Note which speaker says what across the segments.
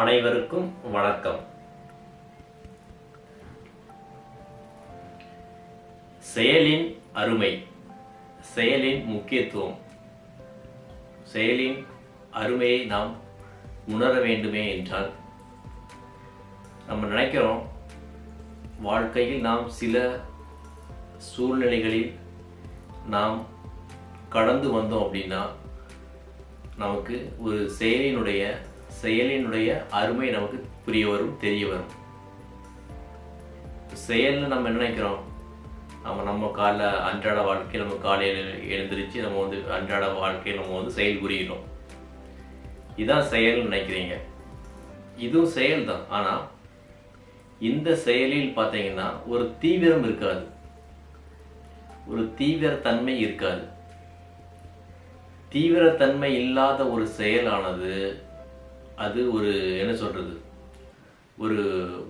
Speaker 1: அனைவருக்கும் வணக்கம். செயலின் அருமை செயலின் முக்கியத்துவம். செயலின் அருமையை நாம் உணர வேண்டுமே என்றால் நம்ம நினைக்கிறோம் வாழ்க்கையில் நாம் சில சூழ்நிலைகளில் நாம் கடந்து வந்தோம் அப்படின்னா நமக்கு ஒரு செயலினுடைய செயலினுடைய அருமை நமக்கு புரிய வரும் தெரிய வரும். செயல்னு நம்ம என்ன நினைக்கிறோம்? நம்ம நம்ம காலைல அன்றாட வாழ்க்கையில் நம்ம காலையில் எழுந்திரிச்சு நம்ம வந்து அன்றாட வாழ்க்கையில் நம்ம வந்து செயல் புரியணும் இதான் செயல்னு நினைக்கிறீங்க. இதுவும் செயல் தான் ஆனால் இந்த செயலில் பார்த்தீங்கன்னா ஒரு தீவிரம் இருக்காது. ஒரு தீவிரத்தன்மை இருக்காது. தீவிரத்தன்மை இல்லாத ஒரு செயலானது அது ஒரு என்ன சொல்றது ஒரு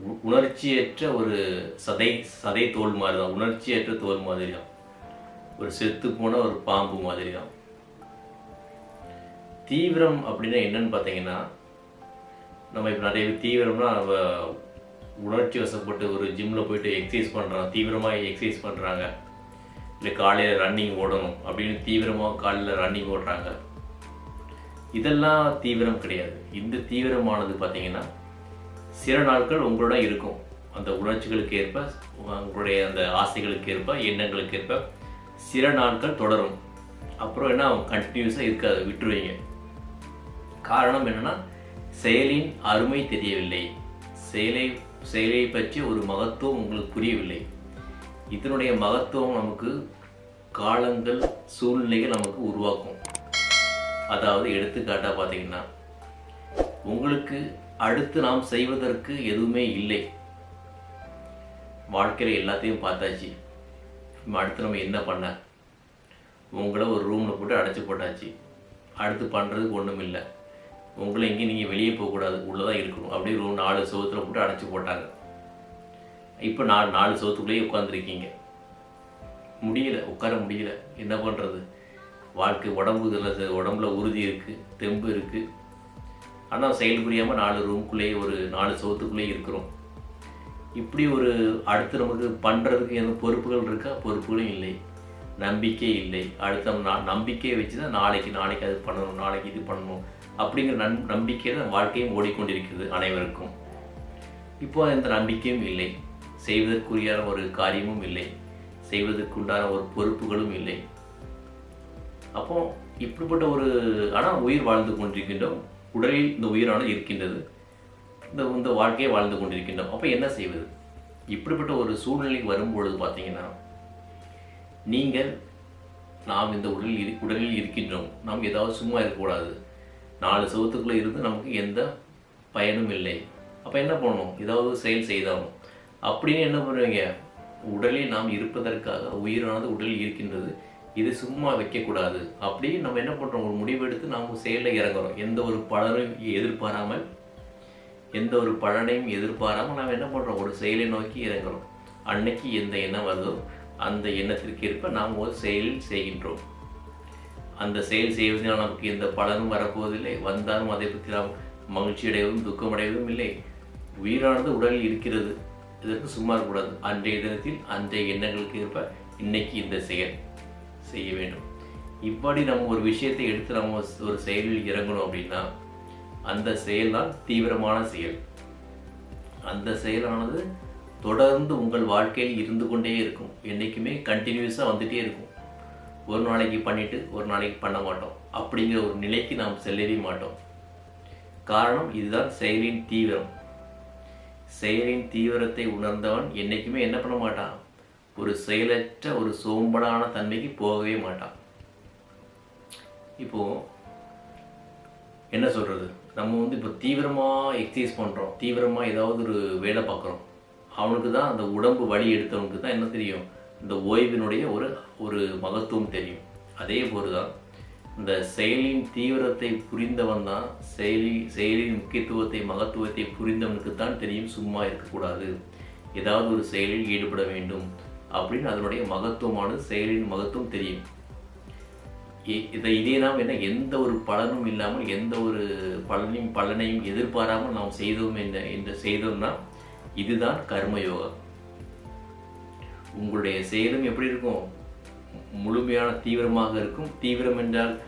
Speaker 1: உ- உணர்ச்சியற்ற ஒரு சதை சதை தோல் மாதிரி தான் உணர்ச்சியற்ற தோல் மாதிரி தான் ஒரு செத்து போன ஒரு பாம்பு மாதிரி தான் தீவிரம் அப்படின்னா என்னன்னு பார்த்தீங்கன்னா நம்ம இப்போ நிறைய பேர் தீவிரம்னா நம்ம உணர்ச்சி வசப்பட்டு ஒரு ஜிம்மில் போயிட்டு எக்ஸசைஸ் பண்ணுறோம் தீவிரமாக எக்ஸசைஸ் பண்ணுறாங்க இல்லை காலையில் ரன்னிங் ஓடணும் அப்படின்னு தீவிரமாக காலையில் ரன்னிங் ஓடுறாங்க. இதெல்லாம் தீவிரம் கிடையாது. இந்த தீவிரமானது பார்த்தீங்கன்னா சில நாட்கள் உங்களோட இருக்கும். அந்த உணர்ச்சிகளுக்கு ஏற்ப உங்களுடைய அந்த ஆசைகளுக்கு ஏற்ப எண்ணங்களுக்கு ஏற்ப சில நாட்கள் தொடரும். அப்புறம் என்ன கண்டினியூஸாக இருக்காது விட்டுருவீங்க. காரணம் என்னன்னா செயலின் அருமை தெரியவில்லை. செயலை செயலை பற்றி ஒரு மகத்துவம் உங்களுக்கு புரியவில்லை. இதனுடைய மகத்துவம் நமக்கு காலங்கள் சூழ்நிலைகள் நமக்கு உருவாக்கும். அதாவது எடுத்துக்காட்டாக பார்த்தீங்கன்னா உங்களுக்கு அடுத்து நாம் செய்வதற்கு எதுவுமே இல்லை. வாழ்க்கையில் எல்லாத்தையும் பார்த்தாச்சு. அடுத்து நம்ம என்ன பண்ண? உங்களை ஒரு ரூமில் போட்டு அடைச்சி போட்டாச்சு. அடுத்து பண்ணுறதுக்கு ஒன்றும் இல்லை. உங்களை எங்கேயும் நீங்கள் வெளியே போகக்கூடாது. உள்ளே தான் இருக்கணும். அப்படியே ரூம் நாலு சோத்துல போட்டு அடைச்சி போட்டாங்க. இப்போ நாலு நாலு சோத்துக்குள்ளேயே உட்காந்துருக்கீங்க முடியல. உட்கார முடியல. என்ன பண்ணுறது வாழ்க்கை உடம்பு உடம்புல உறுதி இருக்குது தெம்பு இருக்குது ஆனால் செயல் புரியாமல் நாலு ரூம்குள்ளேயே ஒரு நாலு சோத்துக்குள்ளேயே இருக்கிறோம். இப்படி ஒரு அடுத்து நமக்கு பண்ணுறதுக்கு எதுவும் பொறுப்புகள் இருக்கா? பொறுப்புகளும் இல்லை. நம்பிக்கை இல்லை. அடுத்த நா- நம்பிக்கையை வச்சு தான் நாளைக்கு நாளைக்கு அது பண்ணணும் நாளைக்கு இது பண்ணணும் அப்படிங்கிற நன் நம்பிக்கை தான் வாழ்க்கையும் ஓடிக்கொண்டிருக்கிறது அனைவருக்கும். இப்போ எந்த நம்பிக்கையும் இல்லை. செய்வதற்குரியான ஒரு காரியமும் இல்லை. செய்வதற்குண்டான ஒரு பொறுப்புகளும் இல்லை. அப்போ இப்படிப்பட்ட ஒரு ஆனால் உயிர் வாழ்ந்து கொண்டிருக்கின்றோம். உடலில் இந்த உயிரானது இருக்கின்றது. இந்த இந்த வாழ்க்கையை வாழ்ந்து கொண்டிருக்கின்றோம். அப்போ என்ன செய்வது? இப்படிப்பட்ட ஒரு சூழ்நிலைக்கு வரும்பொழுது பார்த்தீங்கன்னா நீங்கள் நாம் இந்த உடலில் இரு உடலில் இருக்கின்றோம். நாம் ஏதாவது சும்மா இருக்கக்கூடாது. நாலு சுகத்துக்குள்ளே இருந்து நமக்கு எந்த பயனும் இல்லை. அப்போ என்ன பண்ணணும்? ஏதாவது செயல் செய்தாலும் அப்படின்னு என்ன பண்ணுவீங்க? உடலில் நாம் இருப்பதற்காக உயிரானது உடலில் இருக்கின்றது. இது சும்மா வைக்கக்கூடாது. அப்படியே நம்ம என்ன பண்ணுறோம் ஒரு முடிவெடுத்து நாம் செயலில் இறங்குறோம். எந்த ஒரு பலனையும் எதிர்பாராமல் எந்த ஒரு பலனையும் எதிர்பாராமல் நாம் என்ன பண்ணுறோம் ஒரு செயலை நோக்கி இறங்குறோம். அன்னைக்கு எந்த எண்ணம் வருதோ அந்த எண்ணத்திற்கு ஏற்ப நாம் ஒரு செயலில் செய்கின்றோம். அந்த செயல் செய்வதனால் நமக்கு எந்த பலனும் வரப்போவதில்லை. வந்தாலும் அதை பற்றி நாம் மகிழ்ச்சி அடைவதும் துக்கம் அடைவதும் இல்லை. உயிரானது உடலில் இருக்கிறது. இதற்கு சும்மா இருக்கக்கூடாது. அன்றைய தினத்தில் அன்றைய எண்ணங்களுக்கு ஏற்ப இன்னைக்கு இந்த செயல். செய்ய வேண்டும். இப்படி நம்ம ஒரு விஷயத்தை எடுத்து நம்ம ஒரு செயலில் இறங்கணும் அப்படின்னா அந்த செயல் தான் தீவிரமான செயல். அந்த செயலானது தொடர்ந்து உங்கள் வாழ்க்கையில் இருந்து கொண்டே இருக்கும். என்றைக்குமே கண்டினியூஸாக வந்துட்டே இருக்கும். ஒரு நாளைக்கு பண்ணிட்டு ஒரு நாளைக்கு பண்ண மாட்டோம். அப்படிங்கிற ஒரு நிலைக்கு நாம் செல்லவே மாட்டோம். காரணம் இதுதான் செயலின் தீவிரம். செயலின் தீவிரத்தை உணர்ந்தவன் என்னைக்குமே என்ன பண்ண மாட்டான்? ஒரு செயலற்ற ஒரு சோம்பலான தன்மைக்கு போகவே மாட்டான். இப்போ என்ன சொல்றது? நம்ம வந்து இப்போ தீவிரமாக எக்ஸசைஸ் பண்ணுறோம் தீவிரமாக ஏதாவது ஒரு வேலை பார்க்குறோம். அவனுக்கு தான் அந்த உடம்பு வலி எடுத்தவனுக்கு தான் என்ன தெரியும்? இந்த ஓய்வினுடைய ஒரு ஒரு மகத்துவம் தெரியும். அதே போல் தான் இந்த செயலின் தீவிரத்தை புரிந்தவன் தான் செயலி செயலின் முக்கியத்துவத்தை மகத்துவத்தை புரிந்தவனுக்கு தான் தெரியும் சும்மா இருக்கக்கூடாது. ஏதாவது ஒரு செயலில் ஈடுபட வேண்டும். அப்படின்னு அதனுடைய மகத்துவமானது செயலின் மகத்துவம் தெரியும். இ- இதை இதே நாம் என்ன எந்த ஒரு பலனும் இல்லாமல் எந்த ஒரு பலனையும் பலனையும் எதிர்பாராமல் நாம் செய்தோம் என்ன என்று செய்தோம்னா இதுதான் கர்மயோகம் உங்களுடைய செயலும் எப்படி இருக்கும்? முழுமையான தீவிரமாக இருக்கும். தீவிரம் என்றால்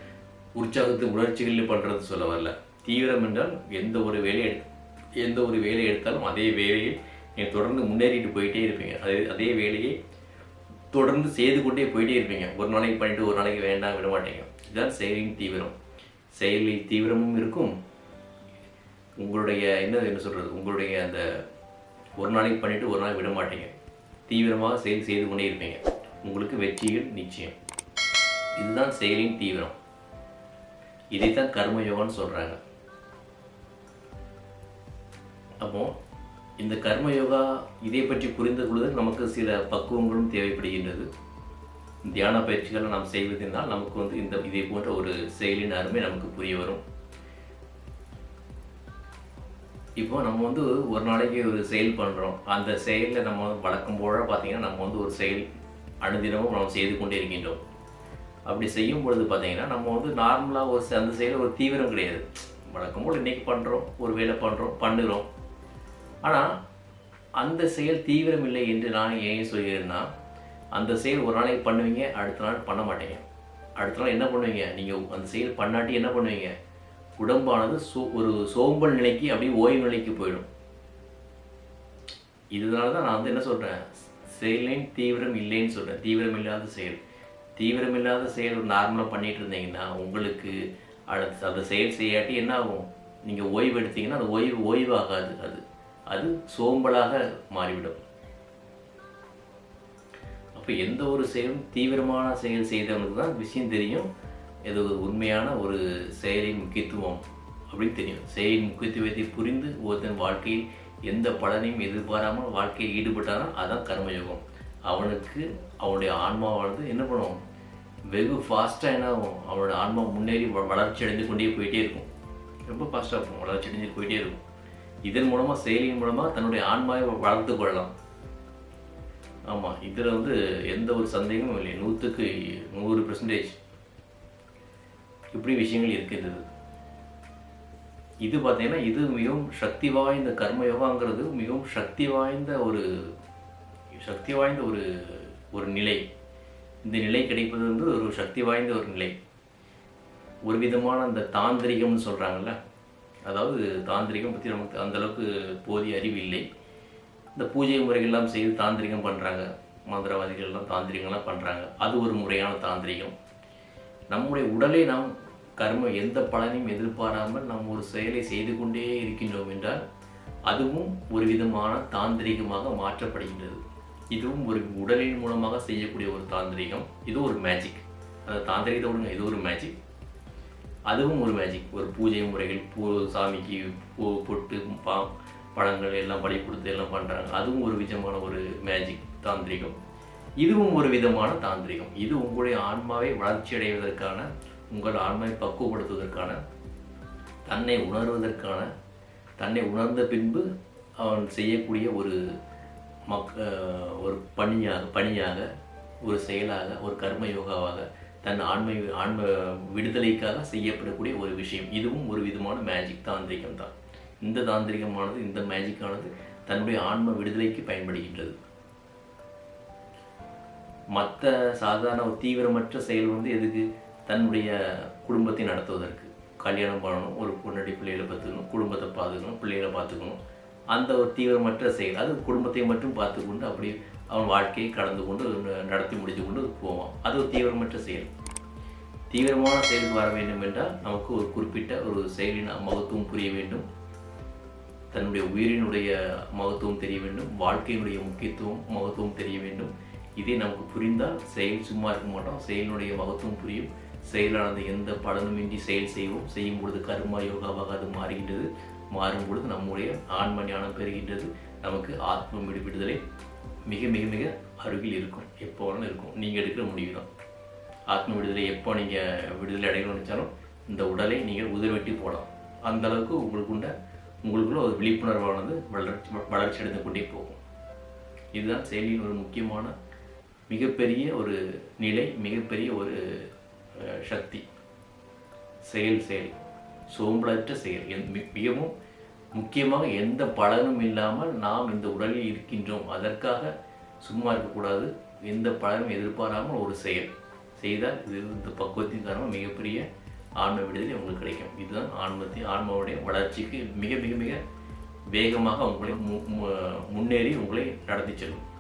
Speaker 1: உற்சாகத்து உணர்ச்சிகளில் பண்ணுறது சொல்ல வரல. தீவிரம் என்றால் எந்த ஒரு வேலையை எந்த ஒரு வேலையை எடுத்தாலும் அதே வேலையை நீங்கள் தொடர்ந்து முன்னேறிட்டு போயிட்டே இருப்பீங்க. அதே அதே வேலையை தொடர்ந்து செய்து கொண்டே போயிட்டே இருப்பீங்க. ஒரு நாளைக்கு பண்ணிட்டு ஒரு நாளைக்கு வேண்டாம் விட மாட்டீங்க. இதுதான் செயலின் தீவிரம். செயலில் தீவிரமும் இருக்கும். உங்களுடைய என்ன என்ன சொல்கிறது உங்களுடைய அந்த ஒரு நாளைக்கு பண்ணிவிட்டு ஒரு நாள் விட மாட்டீங்க. தீவிரமாக செயல் செய்து கொண்டே இருப்பீங்க. உங்களுக்கு வெற்றிகள் நிச்சயம். இதுதான் செயலின் தீவிரம். இதைத்தான் கர்மயோகம்னு சொல்கிறாங்க அப்போது இந்த கர்மயோகா இதை பற்றி புரிந்து கொள்வதற்கு நமக்கு சில பக்குவங்களும் தேவைப்படுகின்றது. தியான பயிற்சிகளை நாம் செய்வதனால் நமக்கு வந்து இந்த இதே போன்ற ஒரு செயலின் அருமை நமக்கு புரிய வரும். இப்போ நம்ம வந்து ஒரு நாளைக்கு ஒரு செயல் பண்ணுறோம் அந்த செயலில் நம்ம வழக்கம் போல பார்த்தீங்கன்னா நம்ம வந்து ஒரு செயல் அனுதினமும் நாம் செய்து கொண்டே இருக்கின்றோம். அப்படி செய்யும் பொழுது பார்த்தீங்கன்னா நம்ம வந்து நார்மலாக ஒரு அந்த செயலில் ஒரு தீவிரம் கிடையாது. வழக்கம் போல் இன்றைக்கி பண்ணுறோம் ஒரு வேலை பண்ணுறோம் பண்ணுறோம். ஆனால் அந்த செயல் தீவிரம் இல்லை என்று நான் ஏன் சொல்கிறேன்னா அந்த செயல் ஒரு நாளைக்கு பண்ணுவீங்க அடுத்த நாள் பண்ண மாட்டீங்க. அடுத்த நாள் என்ன பண்ணுவீங்க? நீங்கள் அந்த செயல் பண்ணாட்டி என்ன பண்ணுவீங்க? உடம்பானது சோ ஒரு சோம்பல் நிலைக்கு அப்படியே ஓய்வு நிலைக்கு போயிடும். இதனால தான் நான் வந்து என்ன சொல்கிறேன் செயலின் தீவிரம் இல்லைன்னு சொல்கிறேன் தீவிரம் இல்லாத செயல். தீவிரம் இல்லாத செயல் நார்மலாக பண்ணிட்டு இருந்தீங்கன்னா உங்களுக்கு அடுத்து அந்த செயல் செய்யாட்டி என்ன ஆகும்? நீங்கள் ஓய்வு எடுத்தீங்கன்னா அது ஓய்வு ஓய்வு ஆகாது அது. அது சோம்பலாக மாறிவிடும். அப்போ எந்த ஒரு செயலும் தீவிரமான செயல் செய்தவனுக்கு தான் விஷயம் தெரியும். இது ஒரு உண்மையான ஒரு செயலின் முக்கியத்துவம் அப்படின்னு தெரியும். செயலின் முக்கியத்துவத்தை புரிந்து ஒருத்தன் வாழ்க்கையில் எந்த பலனையும் எதிர்பாராமல் வாழ்க்கையில் ஈடுபட்டானோ அதுதான் கர்மயோகம். அவனுக்கு அவனுடைய ஆன்மாவானது என்ன பண்ணும்? வெகு ஃபாஸ்ட்டாக என்ன ஆகும்? அவனோட ஆன்மா முன்னேறி வளர்ச்சி அடைந்து கொண்டே போயிட்டே இருக்கும். ரொம்ப ஃபாஸ்ட்டாக இருக்கும். வளர்ச்சி அடைஞ்சு போயிட்டே இருக்கும். இதன் மூலமாக செயலியின் மூலமாக தன்னுடைய ஆன்மாவை வளர்த்து கொள்ளலாம். ஆமாம் இதில் வந்து எந்த ஒரு சந்தேகமும் இல்லை. நூற்றுக்கு நூறு பெர்சன்டேஜ் இப்படி விஷயங்கள் இருக்கின்றது. இது பார்த்தீங்கன்னா இது மிகவும் சக்தி வாய்ந்த கர்ம யோகாங்கிறது மிகவும் சக்தி வாய்ந்த ஒரு சக்தி வாய்ந்த ஒரு ஒரு நிலை. இந்த நிலை கிடைப்பது வந்து ஒரு சக்தி வாய்ந்த ஒரு நிலை. ஒரு விதமான அந்த தாந்திரிகம்னு சொல்கிறாங்கல்ல அதாவது தாந்திரிகம் பற்றி நமக்கு அந்தளவுக்கு போதிய அறிவு இல்லை. இந்த பூஜை முறைகள்லாம் செய்து தாந்திரிகம் பண்ணுறாங்க மந்திரவாதிகள்லாம் தாந்திரிகம்லாம் பண்ணுறாங்க அது ஒரு முறையான தாந்திரிகம். நம்முடைய உடலை நாம் கர்ம எந்த பலனையும் எதிர்பாராமல் நாம் ஒரு செயலை செய்து கொண்டே இருக்கின்றோம் என்றால் அதுவும் ஒரு விதமான தாந்திரிகமாக மாற்றப்படுகின்றது. இதுவும் ஒரு உடலின் மூலமாக செய்யக்கூடிய ஒரு தாந்திரிகம். இது ஒரு மேஜிக் அந்த தாந்திரிகத்தை விடுங்க. இது ஒரு மேஜிக் அதுவும் ஒரு மேஜிக் ஒரு பூஜை முறைகள் பூ சாமிக்கு பூ பொட்டு பா பழங்கள் எல்லாம் பலி கொடுத்து எல்லாம் பண்ணுறாங்க அதுவும் ஒரு விதமான ஒரு மேஜிக் தாந்திரிகம். இதுவும் ஒரு விதமான தாந்திரிகம். இது உங்களுடைய ஆன்மாவை வளர்ச்சி அடைவதற்கான உங்கள் ஆன்மாவை பக்குவப்படுத்துவதற்கான தன்னை உணர்வதற்கான தன்னை உணர்ந்த பின்பு அவன் செய்யக்கூடிய ஒரு மக் ஒரு பணியாக பணியாக ஒரு செயலாக ஒரு கர்ம யோகாவாக தன் ஆன்மை ஆன்ம விடுதலைக்காக செய்யப்படக்கூடிய ஒரு விஷயம். இதுவும் ஒரு விதமான மேஜிக் தாந்திரிகம் தான். இந்த தாந்திரிகமானது இந்த மேஜிக்கானது தன்னுடைய ஆன்ம விடுதலைக்கு பயன்படுகின்றது. மற்ற சாதாரண ஒரு தீவிரமற்ற செயல் வந்து எதுக்கு? தன்னுடைய குடும்பத்தை நடத்துவதற்கு. கல்யாணம் பண்ணணும் ஒரு பொண்ணடி பிள்ளைகளை பார்த்துக்கணும் குடும்பத்தை பார்த்துக்கணும் பிள்ளைகளை பார்த்துக்கணும். அந்த ஒரு தீவிரமற்ற செயல். அது குடும்பத்தை மட்டும் பார்த்துக்கொண்டு அப்படி அவன் வாழ்க்கையை கடந்து கொண்டு ந- நடத்தி முடித்து கொண்டு போவான். அது ஒரு தீவிரமற்ற செயல். தீவிரமான செயலுக்கு வர வேண்டும் என்றால் நமக்கு ஒரு குறிப்பிட்ட ஒரு செயலின் மகத்துவம் புரிய வேண்டும். தன்னுடைய உயிரினுடைய மகத்துவம் தெரிய வேண்டும். வாழ்க்கையினுடைய முக்கியத்துவம் மகத்துவம் தெரிய வேண்டும். இதே நமக்கு புரிந்தால் செயல் சும்மா இருக்க மாட்டோம். செயலினுடைய மகத்துவம் புரியும். செயலானது எந்த பலனுமின்றி செயல் செய்வோம். செய்யும் பொழுது கர்மா யோகாவாக அது மாறுகின்றது. மாறும் பொழுது நம்முடைய ஆன்ம ஞானம் பெறுகின்றது நமக்கு ஆத்ம விடு- விடுதலை மிக மிக மிக அருகில் இருக்கும். எப்போ வேணாலும் இருக்கும். நீங்கள் எடுக்கிற முடிவு தான். ஆத்ம விடுதலை எப்போ நீங்கள் விடுதலை அடையணும்னு நினச்சாலும் இந்த உடலை நீங்கள் உதிர்வெட்டி போடலாம். அந்த அளவுக்கு உங்களுக்குண்ட உங்களுக்குள்ள ஒரு விழிப்புணர்வானது வளர்ச்சி வளர்ச்சி அடைந்து கொண்டே போகும். இதுதான் செயலியின் ஒரு முக்கியமான மிகப்பெரிய ஒரு நிலை மிகப்பெரிய ஒரு சக்தி. செயல் செயல். சோம்பலற்ற செயல். மிகவும் முக்கியமாக எந்த பலனும் இல்லாமல் நாம் இந்த உடலில் இருக்கின்றோம். அதற்காக சும்மா இருக்கக்கூடாது. எந்த பலனும் எதிர்பாராமல் ஒரு செயல் செய்தால் இது இந்த பக்குவத்தின் காரணமாக மிகப்பெரிய ஆன்ம விடுதலை உங்களுக்கு கிடைக்கும். இதுதான் ஆன்மத்தின் ஆன்மாவுடைய வளர்ச்சிக்கு மிக மிக மிக வேகமாக உங்களை மு- முன்னேறி உங்களை நடத்தி செல்லும்.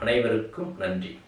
Speaker 1: அனைவருக்கும் நன்றி.